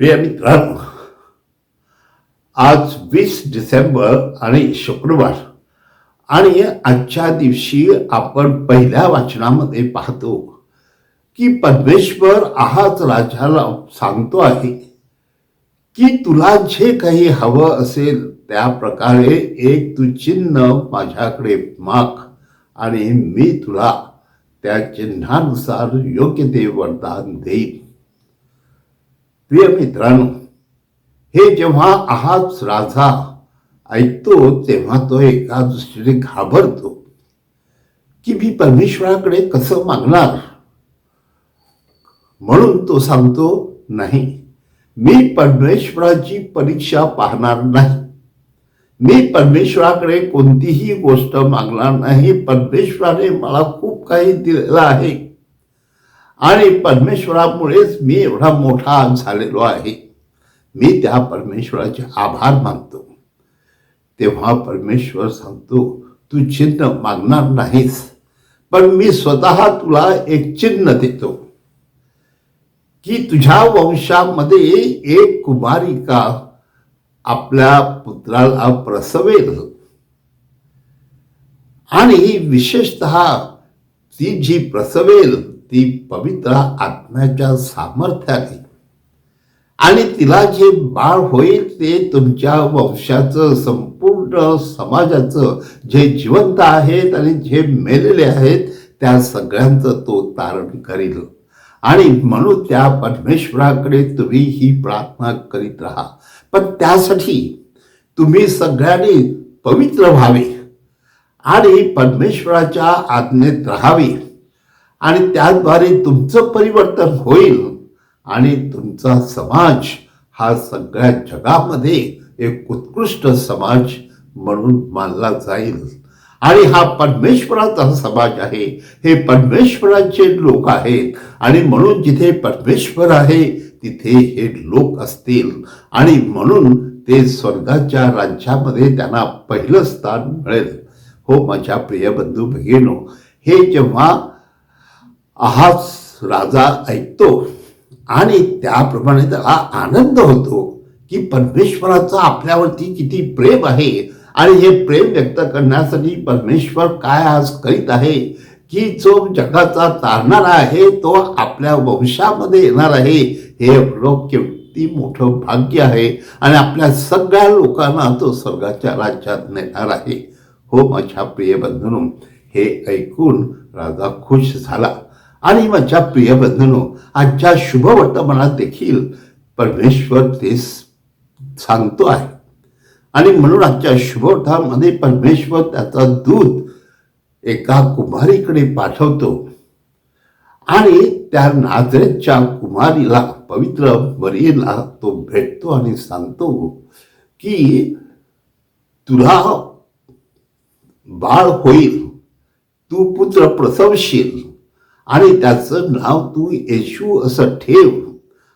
प्रिय मित्रांनो आज वीस डिसेंबर आणि शुक्रवार आणि आजच्या दिवशी आपण पहिल्या वाचनामध्ये पाहतो की परमेश्वर हाच राजाला सांगतो आहे की तुला जे काही हवं असेल त्या प्रकारे एक तू चिन्ह माझ्याकडे माग आणि मी तुला त्या चिन्हानुसार योग्य ते वरदान देईन. प्रिय मित्रांनो हे जेव्हा आहात राजा ऐकतो तेव्हा तो एका दृष्टीने घाबरतो की मी परमेश्वराकडे कसं मागणार? म्हणून तो सांगतो नाही मी परमेश्वराची परीक्षा पाहणार नाही. मी परमेश्वराकडे कोणतीही गोष्ट मागणार नाही. परमेश्वराने मला खूप काही दिलेलं आहे. आणि परमेश्वरामुळेच मी एवढा मोठा झालेलो आहे. मी त्या परमेश्वराचे आभार मानतो. तेव्हा परमेश्वर सांगतो तू चिन्ह मागणार नाहीस पण मी स्वतः तुला एक चिन्ह देतो. की तुझ्या वंशामध्ये एक कुमारिका आपल्या पुत्राला प्रसवेल. आणि विशेषत ती जी प्रसवेल ती पवित्र आत्म्याच्या सामर्थ्याने. आणि तिला जे बाळ होईल ते तुमच्या वंशाचं संपूर्ण समाजाचं जे जिवंत आहेत आणि जे मेलेले आहेत त्या सगळ्यांचं तो तारण करील. आणि म्हणून त्या परमेश्वराकडे तुम्ही ही प्रार्थना करीत राहा. पण त्यासाठी तुम्ही सगळ्यांनी पवित्र व्हावे आणि परमेश्वराच्या आज्ञेत राहावे. आणि त्याद्वारे तुमचं परिवर्तन होईल. आणि तुमचा समाज हा सगळ्या जगामध्ये एक उत्कृष्ट समाज म्हणून मानला जाईल. आणि हा परमेश्वराचा समाज आहे. हे परमेश्वराचे लोक आहेत. आणि म्हणून जिथे परमेश्वर आहे तिथे हे लोक असतील. आणि म्हणून ते स्वर्गाच्या राज्यामध्ये त्यांना पहिलं स्थान मिळेल. हो माझ्या प्रिय बंधू भगिनो हे जेव्हा हाच राजा ऐकतो आणि त्याप्रमाणे त्याला आनंद होतो की परमेश्वराचं आपल्यावरती किती प्रेम आहे आणि हे प्रेम व्यक्त करण्यासाठी परमेश्वर काय आज करीत आहे की जो जगाचा तारणारा आहे तो आपल्या वंशामध्ये येणार आहे हे लोक किती मोठं भाग्य आहे. आणि आपल्या सगळ्या लोकांना तो स्वर्गाच्या राज्यात नेणार आहे. हो माझ्या प्रिय बंधूंनो हे ऐकून राजा खुश झाला. आणि माझ्या प्रिय बंधूंनो आजच्या शुभवर्तमानात देखील परमेश्वर ते सांगतो आहे. आणि म्हणून आजच्या शुभवर्तामध्ये परमेश्वर त्याचा दूत एका कुमारीकडे पाठवतो. आणि त्या नाजरेच्या कुमारीला पवित्र वरीला तो भेटतो आणि सांगतो की तुला बाळ होईल तू पुत्र प्रसवशील. आणि त्याचं नाव तू येशू असं ठेव.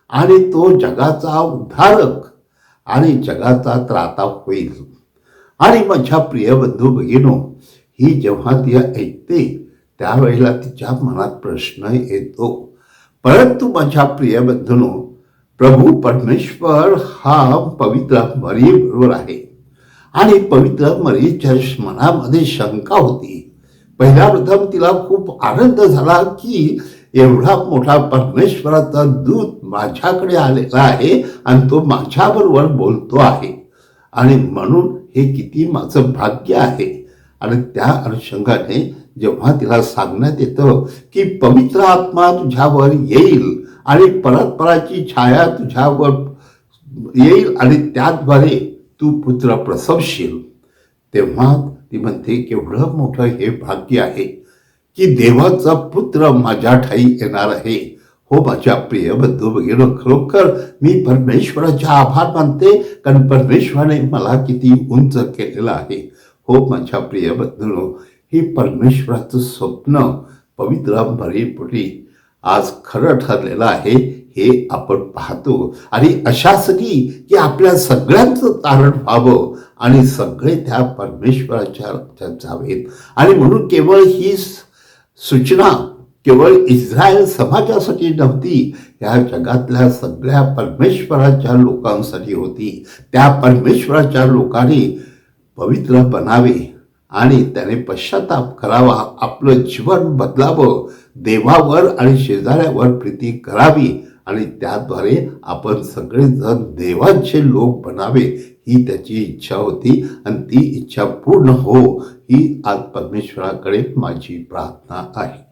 आणि तो जगाचा उद्धारक आणि जगाचा त्राता होईल. आणि माझ्या प्रिय बंधू भगिनो ही जेव्हा ती ऐकते त्यावेळेला तिच्या मनात प्रश्न येतो. परंतु माझ्या प्रिय बंधूनो प्रभू परमेश्वर हा पवित्र मरी बरोबर आहे. आणि पवित्र मरीच्या मनामध्ये शंका होती. पहिल्या प्रथम तिला खूप आनंद झाला की एवढा मोठा परमेश्वराचा दूत माझ्याकडे आलेला आहे आणि तो माझ्याबरोबर बोलतो आहे. आणि म्हणून हे किती माझं भाग्य आहे. आणि त्या अनुषंगाने जेव्हा तिला सांगण्यात येतं की पवित्र आत्मा तुझ्यावर येईल आणि परस्पराची छाया तुझ्यावर येईल आणि त्याद्वारे तू पुत्र प्रसवशील तेव्हा ती म्हणते केवढं मोठं हे भाग्य आहे की देवाचा पुत्र माझ्या ठाई येणार आहे. हो माझ्या प्रिय बंधू वगैरे खरोखर मी परमेश्वराच्या आभार मानते कारण परमेश्वराने मला किती उंच केलेलं आहे. हो माझ्या प्रिय बंधूनो हे परमेश्वराचं स्वप्न पवित्र मरीपुटी आज खरं ठरलेलं आहे हे आपण पाहतो. आणि अशासाठी की आपल्या सगळ्यांचं तारण व्हावं आणि सगळे त्या परमेश्वराच्या राज्यात जावेत. आणि म्हणून केवळ ही सूचना केवळ इस्रायल समाजासाठी नव्हती ह्या जगातल्या सगळ्या परमेश्वराच्या लोकांसाठी होती. त्या परमेश्वराच्या लोकांनी पवित्र बनावे आणि त्याने पश्चाताप करावा आपलं जीवन बदलावं देवावर आणि शेजाऱ्यावर प्रीती करावी आणि त्याद्वारे आपण सगळेजण देवांचे लोक बनावे ही त्याची इच्छा होती आणि ती इच्छा पूर्ण हो ही आज परमेश्वराकडे माझी प्रार्थना आहे.